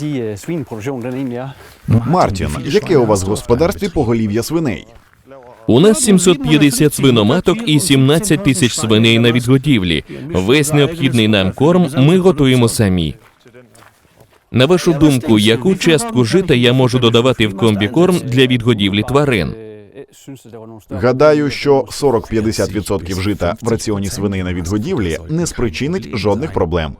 De øh, svineproduktion, den er? Мартін, яке у вас в господарстві поголів'я свиней? У нас 750 свиноматок і 17 тисяч свиней на відгодівлі. Весь необхідний нам корм ми готуємо самі. На вашу думку, яку частку жита я можу додавати в комбікорм для відгодівлі тварин? Гадаю, що 40-50% жита в раціоні свиней на відгодівлі не спричинить жодних проблем.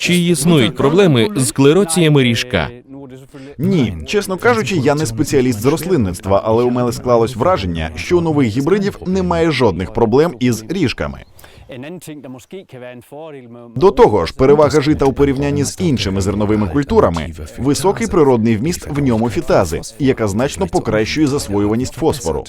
Чи існують проблеми з склероціями ріжка? Ні, чесно кажучи, я не спеціаліст з рослинництва, але у мене склалось враження, що у нових гібридів немає жодних проблем із ріжками. До того ж, перевага жита у порівнянні з іншими зерновими культурами високий природний вміст в ньому фітази, яка значно покращує засвоюваність фосфору.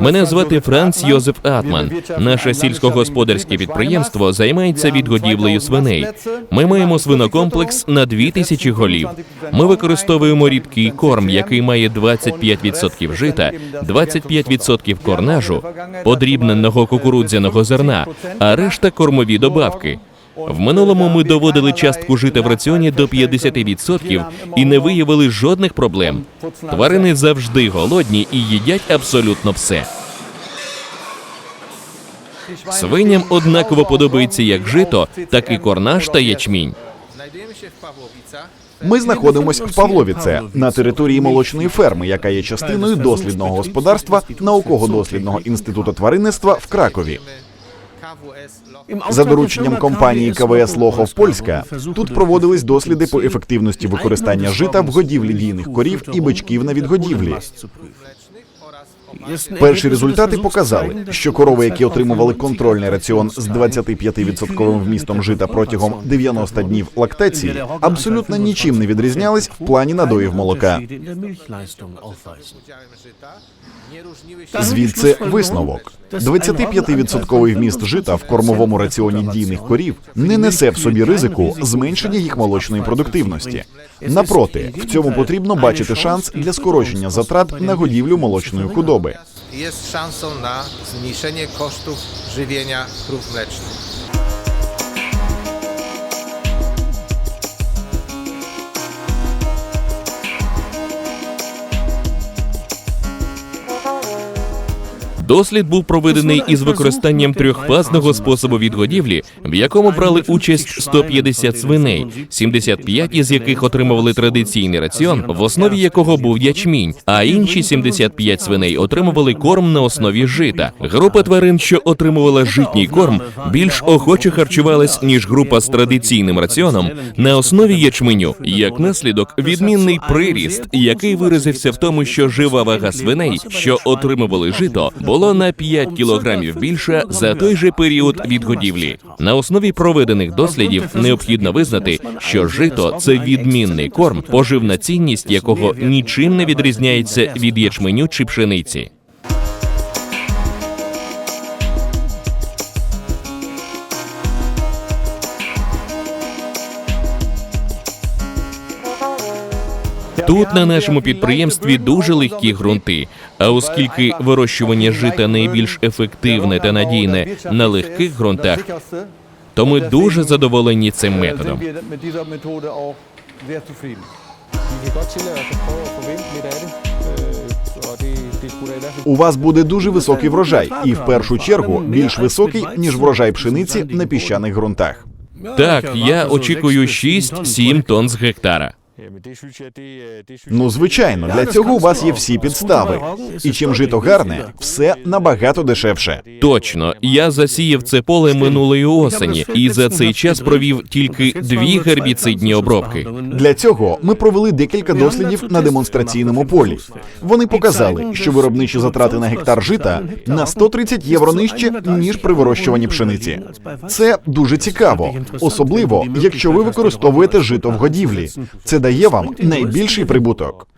Мене звати Франц Йозеф Атман. Наше сільськогосподарське підприємство займається відгодівлею свиней. Ми маємо свинокомплекс на 2000 голів. Ми використовуємо рідкий корм, який має 25% жита, 25% корнажу, подрібненого кукурудзяного зерна, а решта кормові добавки. В минулому ми доводили частку жита в раціоні до 50% і не виявили жодних проблем. Тварини завжди голодні і їдять абсолютно все. Свиням однаково подобається як жито, так і корнаш та ячмінь. Ми знаходимось в Павловіце на території молочної ферми, яка є частиною дослідного господарства науково-дослідного інституту тваринництва в Кракові. За дорученням компанії КВС Лохов Польська. тут проводились досліди по ефективності використання жита в годівлі дійних корів і бичків на відгодівлі. Перші результати показали, що корови, які отримували контрольний раціон з 25% вмістом жита протягом 90 днів лактації, абсолютно нічим не відрізнялись в плані надоїв молока. Звідси висновок: 25% вміст жита в кормовому раціоні дійних корів не несе в собі ризику зменшення їх молочної продуктивності. Напроти, в цьому потрібно бачити шанс для скорочення затрат на годівлю молочної худоби. Є шансом на na коштів живлення żywienia krów Дослід був проведений із використанням трьохфазного способу відгодівлі, в якому брали участь 150 свиней, 75 із яких отримували традиційний раціон, в основі якого був ячмінь, а інші 75 свиней отримували корм на основі жита. Група тварин, що отримувала житній корм, більш охоче харчувалась ніж група з традиційним раціоном на основі ячменю. Як наслідок, відмінний приріст, який виразився в тому, що жива вага свиней, що отримували жито, було на 5 кілограмів більше за той же період відгодівлі. На основі проведених дослідів необхідно визнати, що жито це відмінний корм, поживна цінність якого нічим не відрізняється від ячменю чи пшениці. Тут на нашому підприємстві дуже легкі ґрунти. А оскільки вирощування жита найбільш ефективне та надійне на легких ґрунтах, то ми дуже задоволені цим методом. У вас буде дуже високий врожай, і в першу чергу більш високий ніж врожай пшениці на піщаних ґрунтах. Так, я очікую 6-7 тонн з гектара. Øh, Ну, звичайно, для цього у вас є всі підстави. І чим жито гарне, все набагато дешевше. Точно, я засіяв це поле минулої осені і за цей час провів тільки дві гербіцидні обробки. Для цього ми провели декілька дослідів на демонстраційному полі. Вони показали, що виробничі затрати на гектар жита на 130 євро нижче ніж при вирощуванні пшениці. Це дуже цікаво, особливо якщо ви використовуєте жито в годівлі. Це дає вам найбільший прибуток.